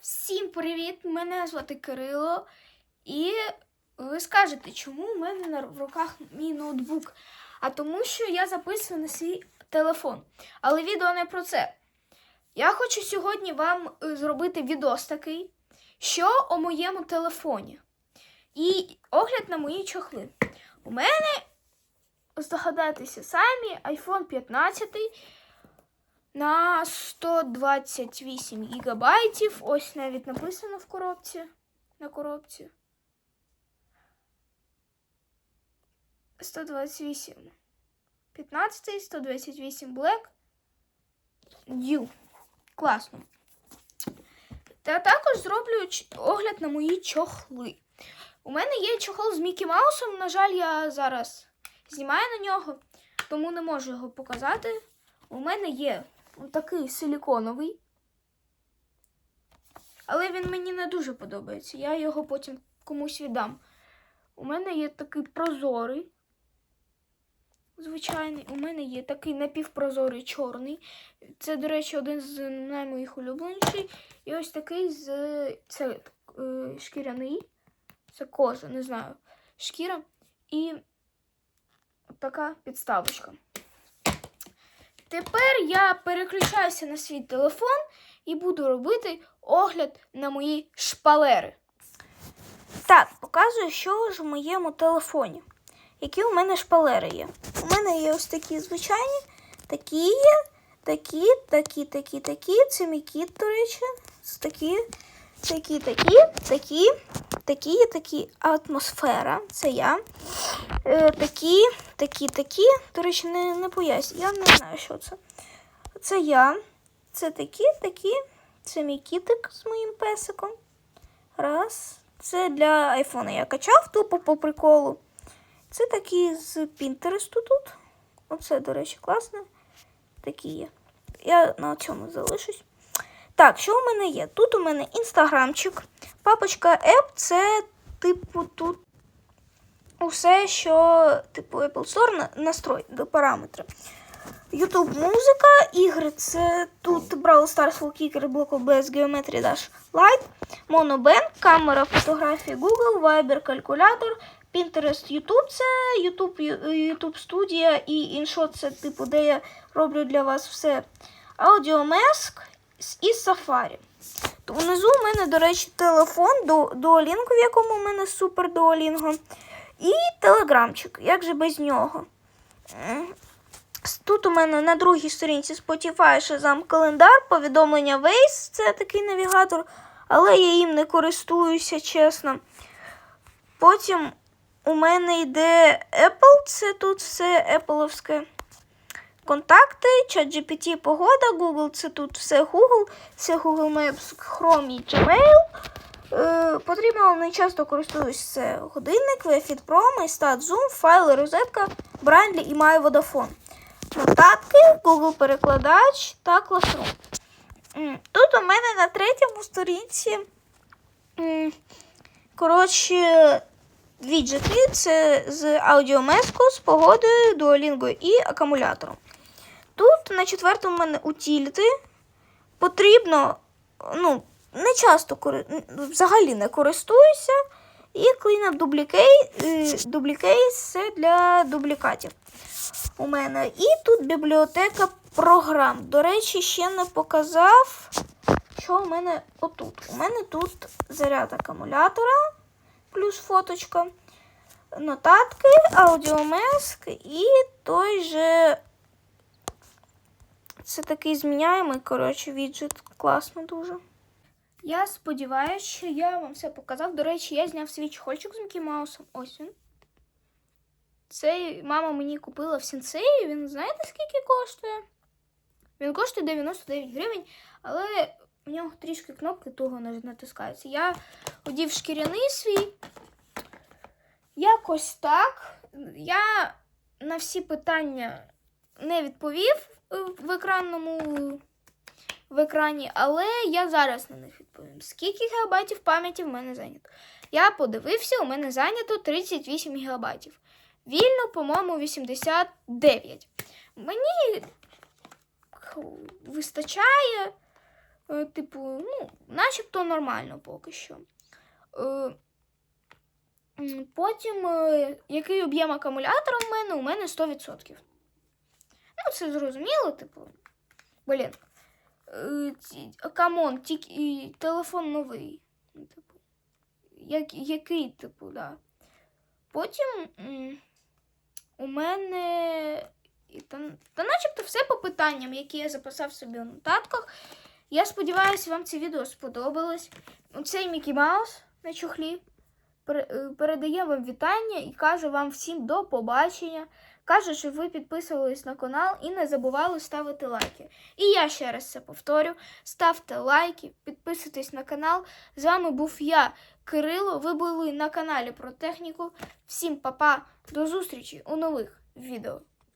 Всім привіт! Мене звати Кирило. І ви скажете, чому у мене в руках мій ноутбук? А тому, що я записую на свій телефон. Але відео не про це. Я хочу сьогодні вам е, зробити відос такий, що у моєму телефоні. І огляд на мої чохли. У мене, здогадайтеся самі, iPhone 15 на 128 гігабайтів. Ось навіть написано в коробці. На коробці. 128. 15, 128 Black. New. Класно. Та також зроблю огляд на мої чохли. У мене є чохол з Мікі Маусом. На жаль, я зараз знімаю на нього, тому не можу його показати. У мене є такий силіконовий. Але він мені не дуже подобається. Я його потім комусь віддам. У мене є такий прозорий. Звичайний. У мене є такий напівпрозорий чорний. Це, до речі, один з наймоїх улюбленіших. І ось такий з це е, шкіряний. Це кожа, не знаю. Шкіра. І така підставочка. Тепер я переключаюся на свій телефон і буду робити огляд на мої шпалери. Так, показую, що ж в моєму телефоні. Які у мене шпалери є. У мене є ось такі звичайні, такі є, такі, такі, такі, такі. Це мій кіт, до речі. Такі, такі, такі, такі, такі, такі атмосфера. Це я. Е, такі, такі, такі. До речі, не, не поясню. Я не знаю, що це. Це я. Це такі, такі. Це мій кітик з моїм песиком. Раз. Це для айфона я качав тупо по приколу. Це такі з Пінтересту тут. Оце, до речі, класно. Такі є. Я на цьому залишусь. Так, що у мене є? Тут у мене інстаграмчик. Папочка App це, типу, тут усе, що, типу, Apple Store на- настрой до параметри. YouTube музика, ігри це тут Brawl Stars, Kicker, Block OBS, Geometry Dash Light, Monobank, камера, фотографії Google, Viber, калькулятор, Pinterest, YouTube це YouTube, YouTube Studio і InShot це типу, де я роблю для вас все. Audiomask і Safari. Внизу у мене, до речі, телефон до Duolingo, в якому у мене супер Duolingo. І телеграмчик. Як же без нього? Тут у мене на другій сторінці Spotify, Shazam, календар, повідомлення Waze, це такий навігатор, але я їм не користуюся, чесно. Потім у мене йде Apple, це тут все Apple'овське. Контакти, ChatGPT, погода, Google, це тут все Google, це Google Maps, Chrome і Gmail. Е, потрібно, не часто користуюсь це годинник, Wefit Pro, MyStat, Zoom, файли, розетка, Брайдлі і маю Vodafone. Нотатки, Google перекладач та Classroom. Тут у мене на третьому сторінці. Коротше, віджити це з аудіомеску, з погодою, дуолінгою і акумулятором. Тут на четвертому у мене утіліти. Потрібно, ну, не часто взагалі не користуюся. І Cleanup Duplicate, е, для дублікатів у мене. І тут бібліотека програм. До речі, ще не показав, що у мене отут. У мене тут заряд акумулятора, плюс фоточка, нотатки, аудіомеск і той же. Це такий зміняємий, коротше, віджит. Класно дуже. Я сподіваюся, що я вам все показав. До речі, я зняв свій чохольчик з Мікі Маусом. Ось він. Цей мама мені купила в сенсеї. Він знаєте, скільки коштує? Він коштує 99 гривень, але в нього трішки кнопки туго натискаються. Я одів шкіряний свій. Якось так. Я на всі питання не відповів в екранному в екрані, але я зараз на них відповім. Скільки гігабайтів пам'яті в мене зайнято? Я подивився, у мене зайнято 38 гігабайтів. Вільно, по-моєму, 89. Мені вистачає Е, типу, ну, начебто нормально поки що. Е, потім, е, який об'єм акумулятора в мене? У мене 100%. Ну, це зрозуміло, типу. Блін. Е, камон, тільки телефон новий. Ну, Типу, як, який, типу, да. Потім у мене. Та, та начебто все по питанням, які я записав собі у нотатках. Я сподіваюся, вам це відео сподобалось. Цей Мікі Маус на пере- е, передає вам вітання і каже вам всім до побачення. Каже, щоб ви підписувались на канал і не забували ставити лайки. І я ще раз це повторю: ставте лайки, підписуйтесь на канал. З вами був я, Кирило. Ви були на каналі про техніку. Всім па-па, до зустрічі у нових відео.